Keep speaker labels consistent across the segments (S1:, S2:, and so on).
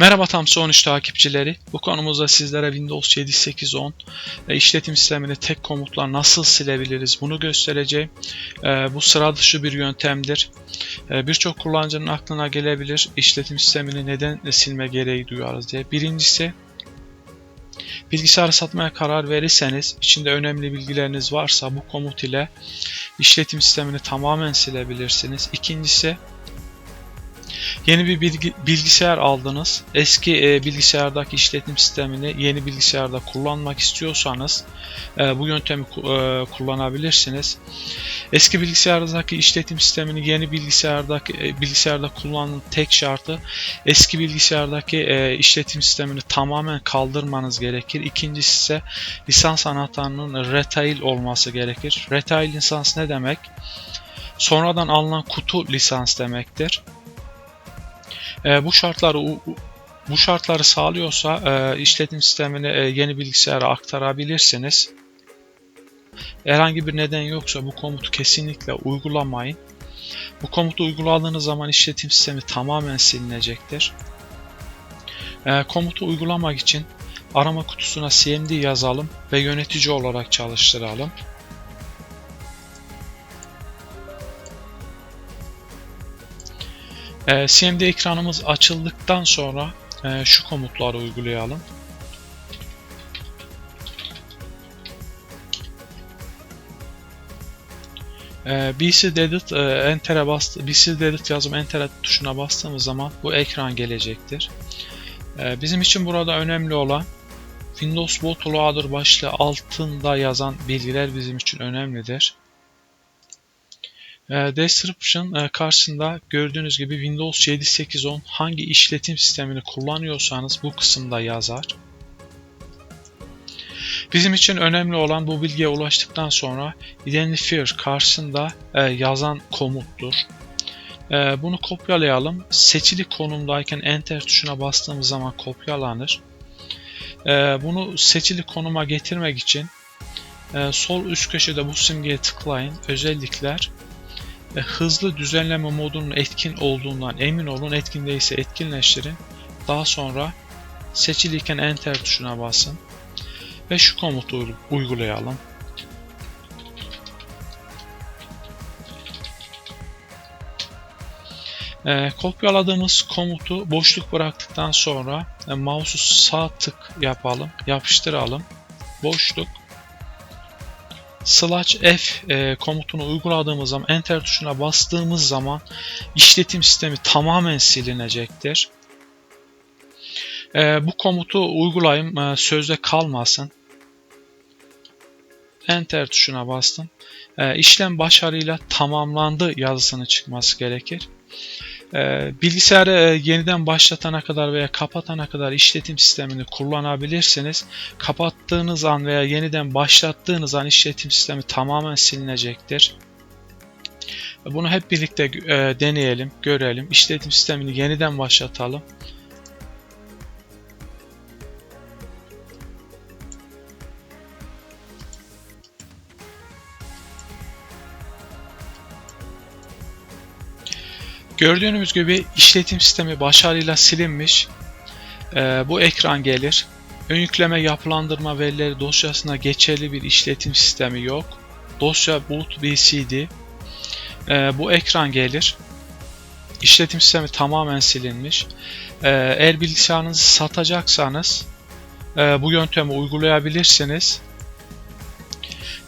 S1: Merhaba Tamsı 13 takipçileri. Bu konumuzda sizlere Windows 7, 8, 10 ve işletim sistemini tek komutla nasıl silebiliriz bunu göstereceğim. Ee, bu sıra dışı bir yöntemdir. Ee, Birçok kullanıcının aklına gelebilir işletim sistemini neden silme gereği duyarız diye. Birincisi bilgisayarı satmaya karar verirseniz içinde önemli bilgileriniz varsa bu komut ile işletim sistemini tamamen silebilirsiniz. İkincisi Yeni bir bilgi, bilgisayar aldınız. Eski e, bilgisayardaki işletim sistemini yeni bilgisayarda kullanmak istiyorsanız e, bu yöntemi e, kullanabilirsiniz. Eski bilgisayardaki işletim sistemini yeni bilgisayardaki e, bilgisayarda kullanmanın tek şartı eski bilgisayardaki e, işletim sistemini tamamen kaldırmanız gerekir. İkincisi ise lisans anahtarının retail olması gerekir. Retail lisans ne demek? Sonradan alınan kutu lisans demektir. E, bu şartları bu şartları sağlıyorsa e, işletim sistemini e, yeni bilgisayara aktarabilirsiniz. Herhangi bir neden yoksa bu komutu kesinlikle uygulamayın. Bu komutu uyguladığınız zaman işletim sistemi tamamen silinecektir. E, komutu uygulamak için arama kutusuna cmd yazalım ve yönetici olarak çalıştıralım. E, CMD ekranımız açıldıktan sonra e, şu komutları uygulayalım. E, BC Dedit e, Enter'e bastı, BC Dedit yazım Enter tuşuna bastığımız zaman bu ekran gelecektir. E, bizim için burada önemli olan Windows Bootloader başlığı altında yazan bilgiler bizim için önemlidir. E, Description e, karşısında gördüğünüz gibi Windows 7, 8, 10 hangi işletim sistemini kullanıyorsanız bu kısımda yazar. Bizim için önemli olan bu bilgiye ulaştıktan sonra Identifier karşısında e, yazan komuttur. Bunu kopyalayalım. Seçili konumdayken Enter tuşuna bastığımız zaman kopyalanır. Bunu seçili konuma getirmek için sol üst köşede bu simgeye tıklayın. Özellikler ve hızlı düzenleme modunun etkin olduğundan emin olun. Etkin değilse etkinleştirin. Daha sonra seçiliyken enter tuşuna basın. Ve şu komutu uygulayalım. E, kopyaladığımız komutu boşluk bıraktıktan sonra e, mouse'u sağ tık yapalım, yapıştıralım. Boşluk slash f e, komutunu uyguladığımız zaman enter tuşuna bastığımız zaman işletim sistemi tamamen silinecektir. E, bu komutu uygulayayım e, sözde kalmasın. Enter tuşuna bastım. E, işlem başarıyla tamamlandı yazısını çıkması gerekir. Ee, bilgisayarı e, yeniden başlatana kadar veya kapatana kadar işletim sistemini kullanabilirsiniz. Kapattığınız an veya yeniden başlattığınız an işletim sistemi tamamen silinecektir. Bunu hep birlikte e, deneyelim, görelim. İşletim sistemini yeniden başlatalım. Gördüğünüz gibi işletim sistemi başarıyla silinmiş. Ee, bu ekran gelir. Ön yükleme yapılandırma verileri dosyasına geçerli bir işletim sistemi yok. Dosya boot BCD. Ee, bu ekran gelir. İşletim sistemi tamamen silinmiş. Ee, eğer bilgisayarınızı satacaksanız e, bu yöntemi uygulayabilirsiniz.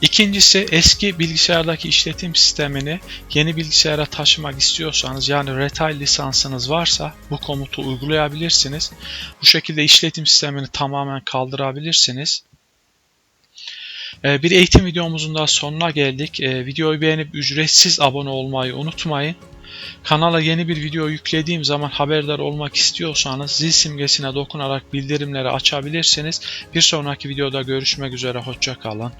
S1: İkincisi eski bilgisayardaki işletim sistemini yeni bilgisayara taşımak istiyorsanız yani retail lisansınız varsa bu komutu uygulayabilirsiniz. Bu şekilde işletim sistemini tamamen kaldırabilirsiniz. Ee, bir eğitim videomuzun daha sonuna geldik. Ee, videoyu beğenip ücretsiz abone olmayı unutmayın. Kanala yeni bir video yüklediğim zaman haberdar olmak istiyorsanız zil simgesine dokunarak bildirimleri açabilirsiniz. Bir sonraki videoda görüşmek üzere. Hoşçakalın.